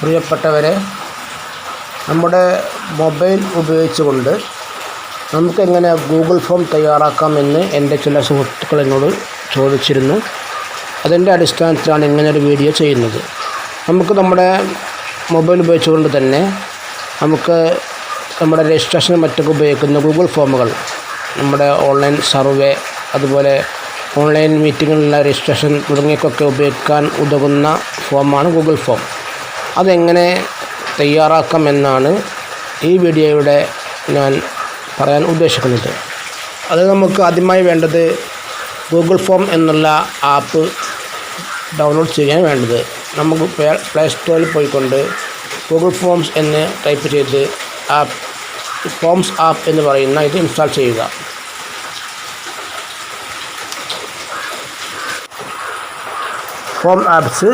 പ്രിയപ്പെട്ടവരെ നമ്മുടെ മൊബൈൽ ഉപയോഗിച്ചുകൊണ്ട് നമുക്കെങ്ങനെ ഗൂഗിൾ ഫോം തയ്യാറാക്കാമെന്ന് എന്റെ ചില സുഹൃത്തുക്കൾ എന്നോട് ചോദിച്ചിരുന്നു. അതിന്റെ അടിസ്ഥാനത്തിലാണ് ഇങ്ങനൊരു വീഡിയോ ചെയ്യുന്നത്. നമുക്ക് നമ്മുടെ മൊബൈൽ ഉപയോഗിച്ചുകൊണ്ട് തന്നെ നമുക്ക് നമ്മുടെ രജിസ്ട്രേഷൻ മറ്റൊക്കെ ഉപയോഗിക്കുന്ന ഗൂഗിൾ ഫോമുകൾ നമ്മുടെ ഓൺലൈൻ സർവേ അതുപോലെ ഓൺലൈൻ മീറ്റിങ്ങിലുള്ള രജിസ്ട്രേഷൻ തുടങ്ങിയൊക്കെ ഉപയോഗിക്കാൻ ഉതകുന്ന ഫോമാണ് ഗൂഗിൾ ഫോം. അതെങ്ങനെ തയ്യാറാക്കാമെന്നാണ് ഈ വീഡിയോയുടെ ഞാൻ പറയാൻ ഉദ്ദേശിക്കുന്നത്. അത് നമുക്ക് ആദ്യമായി വേണ്ടത് ഗൂഗിൾ ഫോം എന്നുള്ള ആപ്പ് ഡൗൺലോഡ് ചെയ്യാൻ വേണ്ടത്. നമുക്ക് പ്ലേ സ്റ്റോറിൽ പോയിക്കൊണ്ട് ഗൂഗിൾ ഫോംസ് എന്ന് ടൈപ്പ് ചെയ്ത് ആപ്പ് ഫോംസ് ആപ്പ് എന്ന് പറയുന്ന ഇത് ഇൻസ്റ്റാൾ ചെയ്യുക. ഫോം ആപ്സ്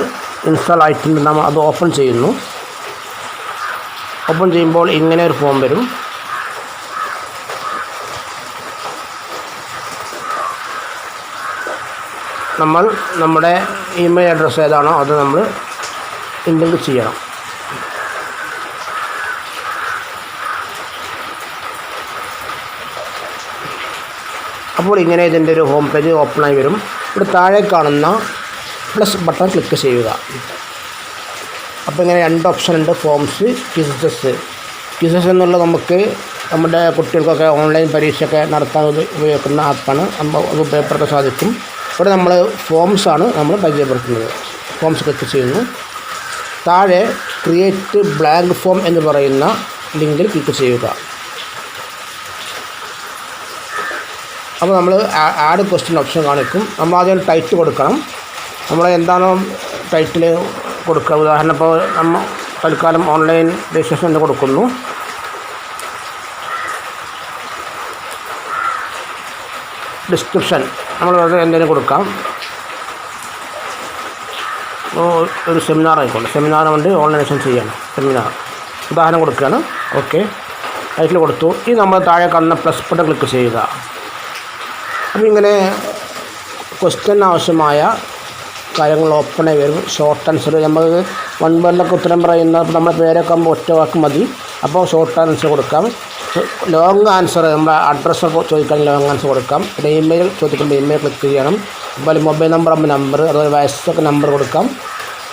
ഇൻസ്റ്റാൾ ആയിട്ടുണ്ട്. നമ്മൾ അത് ഓപ്പൺ ചെയ്യുന്നു. ഓപ്പൺ ചെയ്യുമ്പോൾ ഇങ്ങനെ ഒരു ഫോം വരും. നമ്മൾ നമ്മുടെ ഇമെയിൽ അഡ്രസ്സ് ഏതാണോ അത് നമ്മൾ ഇൻലിങ്ക് ചെയ്യണം. അപ്പോൾ ഇങ്ങനെ ഇതിന്റെ ഒരു ഹോം പേജ് ഓപ്പണായി വരും. ഇവിടെ താഴെ കാണുന്ന പ്ലസ് ബട്ടൺ ക്ലിക്ക് ചെയ്യുക. അപ്പോൾ ഇങ്ങനെ രണ്ട് ഓപ്ഷൻ ഉണ്ട് ഫോംസ് ക്വിസസ് ക്വിസസ് എന്നുള്ളത് നമുക്ക് നമ്മുടെ കുട്ടികൾക്കൊക്കെ ഓൺലൈൻ പരീക്ഷയൊക്കെ നടത്താൻ ഉപയോഗിക്കുന്ന ആപ്പാണ് നമ്മൾ അത് ഉപയോഗപ്പെടുത്താൻ സാധിക്കും. ഇവിടെ നമ്മൾ ഫോംസ് ആണ് നമ്മൾ പരിചയപ്പെടുത്തുന്നത്. ഫോംസ് ക്ലിക്ക് ചെയ്യുന്നു. താഴെ ക്രിയേറ്റ് ബ്ലാങ്ക് ഫോം എന്ന് പറയുന്ന ലിങ്കിൽ ക്ലിക്ക് ചെയ്യുക. അപ്പോൾ നമ്മൾ ആഡ് ക്വസ്റ്റ്യൻ ഓപ്ഷൻ കാണിക്കും. നമ്മൾ ആദ്യം ടൈറ്റ് കൊടുക്കണം. നമ്മൾ എന്താണോ ടൈറ്റിൽ കൊടുക്കുക. ഉദാഹരണം ഇപ്പോൾ നമ്മൾ തൽക്കാലം ഓൺലൈൻ രജിസ്ട്രേഷൻ എന്ന് കൊടുക്കുന്നു. ഡിസ്ക്രിപ്ഷൻ നമ്മൾ വേറെ എന്തെങ്കിലും കൊടുക്കാം. ഒരു സെമിനാർ ആയിക്കോട്ടെ. സെമിനാർ കൊണ്ട് ഓൺലൈനേഷൻ ചെയ്യണം. സെമിനാർ ഉദാഹരണം കൊടുക്കുകയാണ്. ഓക്കെ ടൈറ്റിൽ കൊടുത്തു. ഇനി നമ്മൾ താഴെ കാണുന്ന പ്ലസ് ബട്ടൺ ക്ലിക്ക് ചെയ്യുക. അപ്പോൾ ഇങ്ങനെ ക്വസ്റ്റ്യൻ ആവശ്യമായ കാര്യങ്ങൾ ഓപ്പണായി വരും. ഷോർട്ട് ആൻസർ നമ്മൾ വൺ വേർഡിലൊക്കെ ഉത്തരം പറയുന്ന നമ്മുടെ പേരൊക്കെ ആകുമ്പോൾ ഒറ്റ വാക്ക് മതി. അപ്പോൾ ഷോർട്ട് ആൻസർ കൊടുക്കാം. ലോങ് ആൻസർ നമ്മുടെ അഡ്രസ്സ് ചോദിക്കാൻ ലോങ് ആൻസർ കൊടുക്കാം. പിന്നെ ഇമെയിൽ ചോദിക്കുമ്പോൾ ഇമെയിൽ ക്ലിക്ക് ചെയ്യണം. അതുപോലെ മൊബൈൽ നമ്പർ ആകുമ്പോൾ നമ്പർ അതുപോലെ വയസ്സൊക്കെ നമ്പർ കൊടുക്കാം.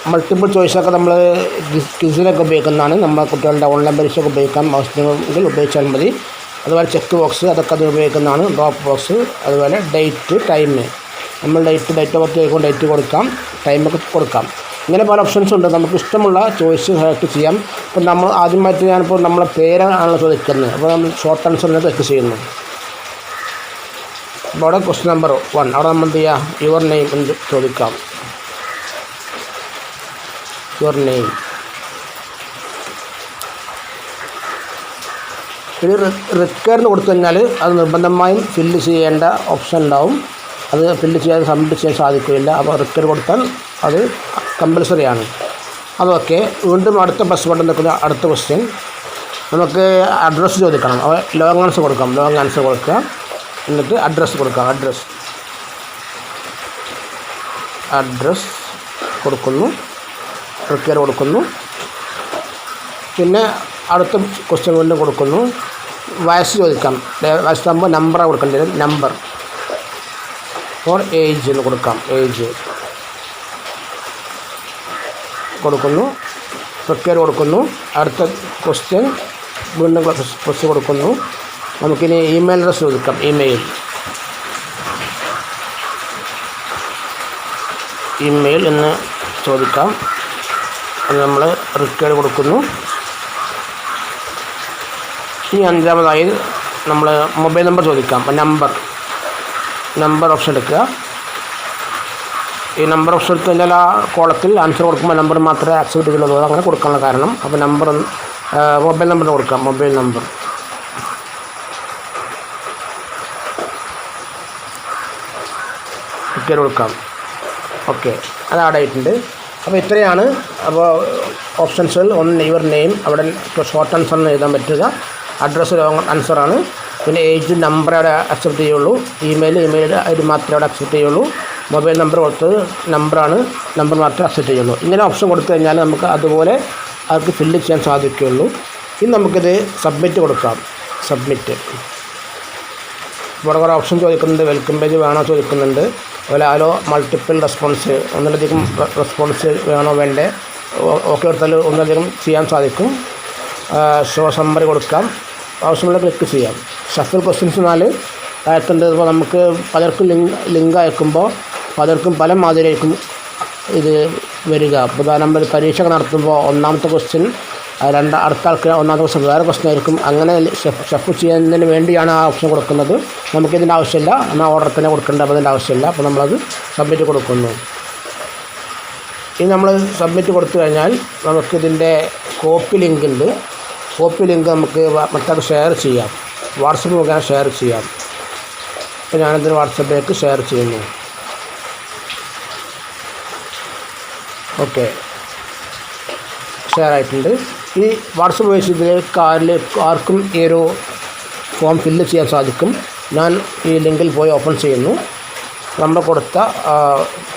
മൾട്ടിപ്പിൾ ചോയ്സൊക്കെ നമ്മൾ ക്വിസിനൊക്കെ ഉപയോഗിക്കുന്നതാണ്. നമ്മൾ കുട്ടികളുടെ ഓൺലൈൻ പരീക്ഷയൊക്കെ ഉപയോഗിക്കാം. ആവശ്യമെങ്കിൽ ഉപയോഗിച്ചാൽ മതി. അതുപോലെ ചെക്ക് ബോക്സ് അതൊക്കെ അത് ഉപയോഗിക്കുന്നതാണ്. ഡ്രോപ്പ് ബോക്സ് അതുപോലെ ഡേറ്റ് ടൈം നമ്മൾ date date of birth date കൊടുക്കാം. ടൈമൊക്കെ കൊടുക്കാം. ഇങ്ങനെ പല ഓപ്ഷൻസ് ഉണ്ട്. നമുക്ക് ഇഷ്ടമുള്ള ചോയ്സ് സെലക്ട് ചെയ്യാം. ഇപ്പം നമ്മൾ ആദ്യമായിട്ട് ഞാനിപ്പോൾ നമ്മളെ പേരാണല്ലോ ചോദിക്കുന്നത്. അപ്പോൾ നമ്മൾ ഷോർട്ട് ആൻസറിനെ ക്ലിക്ക് ചെയ്യുന്നു. അപ്പോൾ അവിടെ ക്വസ്റ്റ്യൻ നമ്പർ വൺ അവിടെ നമ്മൾ എന്ത് ചെയ്യുക യുവർ നെയിം എന്ന് ചോദിക്കാം. യുവർ നെയിം ഇത് റിക്വയർന്ന് കൊടുത്തു കഴിഞ്ഞാൽ അത് നിർബന്ധമായും ഫില്ല് ചെയ്യേണ്ട ഓപ്ഷൻ ഉണ്ടാവും. അത് ഫില്ല് ചെയ്യാൻ സബ്മിറ്റ് ചെയ്യാൻ സാധിക്കില്ല അപ്പോൾ റിക്വയർ കൊടുത്താൽ അത് കമ്പൽസറി ആണ്. അതൊക്കെ വീണ്ടും അടുത്ത ബസ് ബട്ടൺ നിൽക്കുന്ന അടുത്ത ക്വസ്റ്റ്യൻ നമുക്ക് അഡ്രസ്സ് ചോദിക്കണം. അവ ലോങ് ആൻസർ കൊടുക്കാം. ലോങ് ആൻസർ കൊടുക്കുക. എന്നിട്ട് അഡ്രസ്സ് കൊടുക്കാം. അഡ്രസ്സ് അഡ്രസ്സ് കൊടുക്കുന്നു. റിക്കയർ കൊടുക്കുന്നു. പിന്നെ അടുത്ത ക്വസ്റ്റ്യൻ വീണ്ടും കൊടുക്കുന്നു. വയസ്സ് ചോദിക്കാം. വയസ്സാകുമ്പോൾ നമ്പറാണ് കൊടുക്കേണ്ടി വരും. നമ്പർ ഫോർ ഏജ് എന്ന് കൊടുക്കാം. ഏജ് കൊടുക്കുന്നു. റിക്വയർ കൊടുക്കുന്നു. അടുത്ത ക്വസ്റ്റ്യൻ വീണ്ടും ക്വസ്റ്റ്യൻ കൊടുക്കുന്നു. നമുക്കിനി ഇമെയിൽ അഡ്രസ് ചോദിക്കാം ഇമെയിൽ ഇമെയിൽ എന്ന് ചോദിക്കാം. അത് നമ്മൾ റിക്വയർ കൊടുക്കുന്നു. ഇനി അഞ്ചാമതായി നമ്മൾ മൊബൈൽ നമ്പർ ചോദിക്കാം. നമ്പർ നമ്പർ ഓപ്ഷൻ എടുക്കുക. ഈ നമ്പർ ഓപ്ഷൻ എടുത്ത് കഴിഞ്ഞാൽ ആ കോളത്തിൽ ആൻസർ കൊടുക്കുമ്പോൾ നമ്പർ മാത്രമേ ആക്സെപ്റ്റ് ചെയ്തിട്ടുള്ളൂ അത് അങ്ങനെ കൊടുക്കാനുള്ള കാരണം. അപ്പോൾ നമ്പർ മൊബൈൽ നമ്പർ കൊടുക്കാം. മൊബൈൽ നമ്പർ ടിക്കറ്റ് കൊടുക്കാം. ഓക്കെ അത് ആഡ് ആയിട്ടുണ്ട്. അപ്പോൾ ഇത്രയാണ്. അപ്പോൾ ഓപ്ഷൻസുകൾ ഒന്ന് യുവർ നെയിം അവിടെ ഷോർട്ട് ആൻസർ എന്ന് എഴുതാൻ പറ്റുക. അഡ്രസ്സ് ആൻസറാണ് പിന്നെ ഏജ് നമ്പർ അവിടെ അക്സെപ്റ്റ് ചെയ്യുള്ളൂ. ഇമെയിൽ ഇമെയിൽ ഡി മാത്രമേ അവിടെ അക്സെപ്റ്റ് ചെയ്യുള്ളൂ. മൊബൈൽ നമ്പർ കൊടുത്തത് നമ്പറാണ് നമ്പർ മാത്രമേ അക്സെപ്റ്റ് ചെയ്യുള്ളൂ. ഇങ്ങനെ ഓപ്ഷൻ കൊടുത്തു കഴിഞ്ഞാൽ നമുക്ക് അതുപോലെ അവർക്ക് ഫില്ല് ചെയ്യാൻ സാധിക്കുകയുള്ളൂ ഇനി നമുക്കിത് സബ്മിറ്റ് കൊടുക്കാം. സബ്മിറ്റ് ഇവിടെ കുറേ ഓപ്ഷൻ ചോദിക്കുന്നുണ്ട്. വെൽക്കം പേജ് വേണോ ചോദിക്കുന്നുണ്ട്. അതുപോലെ ആലോ മൾട്ടിപ്പിൾ റെസ്പോൺസ് ഒന്നിലധികം റെസ്പോൺസ് വേണോ വേണ്ടേ? ഓക്കെ കൊടുത്താൽ ഒന്നിലധികം ചെയ്യാൻ സാധിക്കും. ഷോ സമ്മറി കൊടുക്കാം. ആവശ്യമുള്ള ക്ലിക്ക് ചെയ്യാം. ഷഫിൾ ക്വസ്റ്റ്യൻസ് എന്നാൽ അയക്കേണ്ടത് ഇപ്പോൾ നമുക്ക് പലർക്കും ലിങ്ക് ലിങ്ക് അയക്കുമ്പോൾ പലർക്കും പല മാതിരിയായിരിക്കും ഇത് വരിക. ഉദാഹരണം പരീക്ഷ നടത്തുമ്പോൾ ഒന്നാമത്തെ ക്വസ്റ്റ്യൻ രണ്ട് അടുത്ത ആൾക്ക് ഒന്നാമത്തെ ക്വസ്റ്റ്യൻ വേറെ ക്വസ്റ്റ്യൻ ആയിരിക്കും. അങ്ങനെ ഷെഫ് ചെയ്യുന്നതിന് വേണ്ടിയാണ് ആ ഓപ്ഷൻ കൊടുക്കുന്നത്. നമുക്കിതിന്റെ ആവശ്യമില്ല. എന്നാൽ ഓർഡർ തന്നെ കൊടുക്കേണ്ട അപ്പോൾ അതിന്റെ ആവശ്യമില്ല. അപ്പോൾ നമ്മളത് സബ്മിറ്റ് കൊടുക്കുന്നു. ഇനി നമ്മൾ സബ്മിറ്റ് കൊടുത്തു കഴിഞ്ഞാൽ നമുക്കിതിന്റെ കോപ്പി ലിങ്ക് ഉണ്ട്. കോപ്പി ലിങ്ക് നമുക്ക് മറ്റൊക്കെ ഷെയർ ചെയ്യാം. വാട്സപ്പ് മുഖേന ഷെയർ ചെയ്യാം. അപ്പോൾ ഞാനിതിന് വാട്സപ്പിലേക്ക് ഷെയർ ചെയ്യുന്നു. ഓക്കെ ഷെയർ ആയിട്ടുണ്ട്. ഈ വാട്സപ്പ് ഉപയോഗിച്ച് ഇതിലേക്ക് ആർക്കും ഈ ഒരു ഫോം ഫില്ല് ചെയ്യാൻ സാധിക്കും. ഞാൻ ഈ ലിങ്കിൽ പോയി ഓപ്പൺ ചെയ്യുന്നു. നമ്മൾ കൊടുത്ത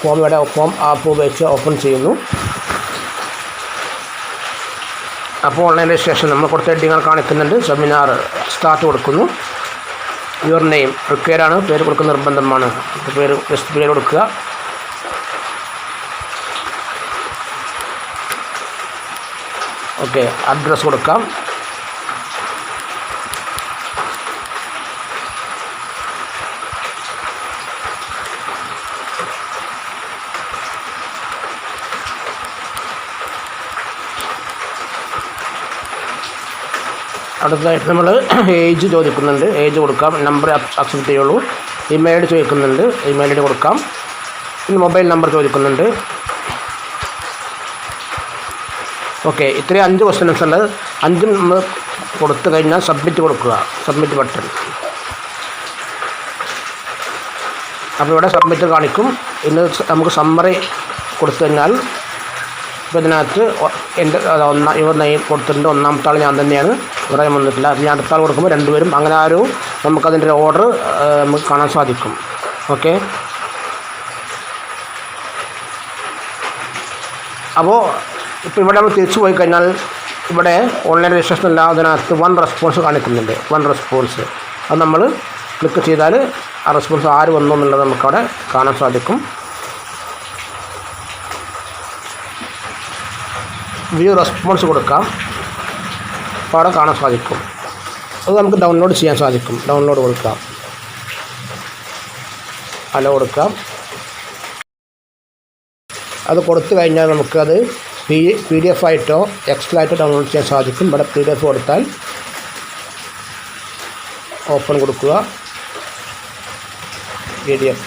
ഫോം ഫോം ആപ്പ് ഉപയോഗിച്ച് ഓപ്പൺ ചെയ്യുന്നു. അപ്പോൾ ഓൺലൈൻ രജിസ്ട്രേഷൻ നമ്മൾ കൊടുത്ത ഹെഡിങ്ങൾ കാണിക്കുന്നുണ്ട്. സെമിനാർ സ്റ്റാർട്ട് കൊടുക്കുന്നു. യുവർ നെയിം റിക്വയറാണ് പേര് കൊടുക്കുന്ന നിർബന്ധമാണ്. പേര് ജസ്റ്റ് പേര് കൊടുക്കുക. ഓക്കെ അഡ്രസ്സ് കൊടുക്കാം. അടുത്തതായിട്ട് നമ്മൾ ഏജ് ചോദിക്കുന്നുണ്ട്. ഏജ് കൊടുക്കാം. നമ്പർ അക്സെപ്റ്റ് ചെയ്യുള്ളൂ ഇമെയിൽ ചോദിക്കുന്നുണ്ട്. ഇമെയിൽ ഐ ഡി കൊടുക്കാം. പിന്നെ മൊബൈൽ നമ്പർ ചോദിക്കുന്നുണ്ട്. ഓക്കെ ഇത്രയും അഞ്ച് ക്വസ്റ്റ്യൻസ് ഉണ്ട്. അഞ്ചും നമ്മൾ കൊടുത്തു കഴിഞ്ഞാൽ സബ്മിറ്റ് കൊടുക്കുക. സബ്മിറ്റ് ബട്ടൺ അപ്പോൾ ഇവിടെ സബ്മിറ്റ് കാണിക്കും. ഇന്ന് നമുക്ക് സമ്മറി കൊടുത്തു കഴിഞ്ഞാൽ ഇപ്പോൾ ഇതിനകത്ത് എന്റെ ഒന്നാം ഇവർ നൈ കൊടുത്തിട്ടുണ്ട്. ഒന്നാമത്തെ ആൾ ഞാൻ തന്നെയാണ്. ഇവിടെ വന്നിട്ടില്ല. അപ്പോൾ ഞാൻ അടുത്ത ആൾ കൊടുക്കുമ്പോൾ രണ്ടുപേരും അങ്ങനെ ആ ഒരു നമുക്കതിന്റെ ഒരു ഓർഡർ നമുക്ക് കാണാൻ സാധിക്കും. ഓക്കെ? അപ്പോൾ ഇപ്പോൾ ഇവിടെ നമ്മൾ തിരിച്ചു പോയി കഴിഞ്ഞാൽ ഇവിടെ ഓൺലൈൻ രജിസ്ട്രേഷൻ അല്ല അതിനകത്ത് വൺ റെസ്പോൺസ് കാണിക്കുന്നുണ്ട്. വൺ റെസ്പോൺസ് അത് നമ്മൾ ക്ലിക്ക് ചെയ്താൽ ആ റെസ്പോൺസ് ആര് വന്നു എന്നുള്ളത് നമുക്കവിടെ കാണാൻ സാധിക്കും. വ്യൂ റെസ്പോൺസ് കൊടുക്കാം. അപ്പോൾ അവിടെ കാണാൻ സാധിക്കും. അത് നമുക്ക് ഡൗൺലോഡ് ചെയ്യാൻ സാധിക്കും. ഡൗൺലോഡ് കൊടുക്കാം. അല കൊടുക്കാം. അത് കൊടുത്തു കഴിഞ്ഞാൽ നമുക്കത് പി പി ഡി എഫ് ആയിട്ടോ എക്സൽ ആയിട്ടോ ഡൗൺലോഡ് ചെയ്യാൻ സാധിക്കും. ഇവിടെ പി ഡി എഫ് കൊടുത്താൽ ഓപ്പൺ കൊടുക്കുക. പി ഡി എഫ്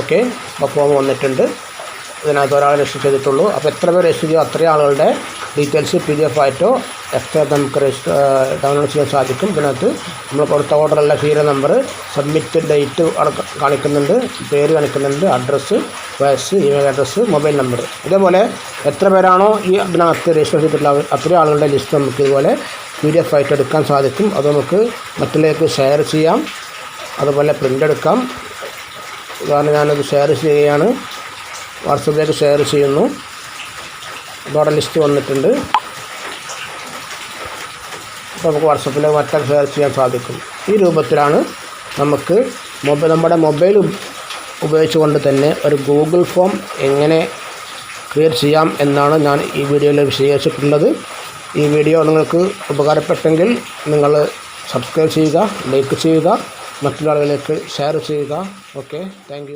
ഓക്കെ അപ്പോൾ ഫോം വന്നിട്ടുണ്ട്. ഇതിനകത്ത് ഒരാൾ രജിസ്റ്റർ ചെയ്തിട്ടുള്ളൂ. അപ്പോൾ എത്ര പേർ രജിസ്റ്റർ ചെയ്യോ അത്രയും ആളുകളുടെ ഡീറ്റെയിൽസ് പി ഡി എഫ് ആയിട്ടോ എക്സ്ട്രാ നമുക്ക് രജിസ്റ്റർ ഡൗൺലോഡ് ചെയ്യാൻ സാധിക്കും. ഇതിനകത്ത് നമ്മൾ കൊടുത്ത ഓർഡറുള്ള സീരിയൽ നമ്പർ സബ്മിറ്റ് ഡേറ്റ് കാണിക്കുന്നുണ്ട് പേര് കാണിക്കുന്നുണ്ട് അഡ്രസ്സ് വയസ്സ് ഇമെയിൽ അഡ്രസ്സ് മൊബൈൽ നമ്പർ ഇതേപോലെ എത്ര പേരാണോ ഈ ഇതിനകത്ത് രജിസ്റ്റർ ചെയ്തിട്ടുള്ള അത്രയും ആളുകളുടെ ലിസ്റ്റ് നമുക്ക് ഇതുപോലെ പി ഡി എഫ് ആയിട്ട് എടുക്കാൻ സാധിക്കും. അത് നമുക്ക് മറ്റുള്ളവർക്ക് ഷെയർ ചെയ്യാം. അതുപോലെ പ്രിന്റ് എടുക്കാം. ഉദാഹരണം ഞാനത് ഷെയർ ചെയ്യുകയാണ്. വാട്സപ്പിലേക്ക് ഷെയർ ചെയ്യുന്നു. അതോടെ ലിസ്റ്റ് വന്നിട്ടുണ്ട്. അപ്പോൾ നമുക്ക് വാട്സപ്പിൽ മറ്റൊക്കെ ഷെയർ ചെയ്യാൻ സാധിക്കും. ഈ രൂപത്തിലാണ് നമുക്ക് മൊബൈൽ നമ്മുടെ മൊബൈൽ ഉപയോഗിച്ചുകൊണ്ട് തന്നെ ഒരു ഗൂഗിൾ ഫോം എങ്ങനെ ക്രിയേറ്റ് ചെയ്യാം എന്നാണ് ഞാൻ ഈ വീഡിയോയിൽ വിശദീകരിച്ചിട്ടുള്ളത്. ഈ വീഡിയോ നിങ്ങൾക്ക് ഉപകാരപ്പെട്ടെങ്കിൽ നിങ്ങൾ സബ്സ്ക്രൈബ് ചെയ്യുക ലൈക്ക് ചെയ്യുക മറ്റുള്ള ആളുകളിലേക്ക് ഷെയർ ചെയ്യുക. Okay thank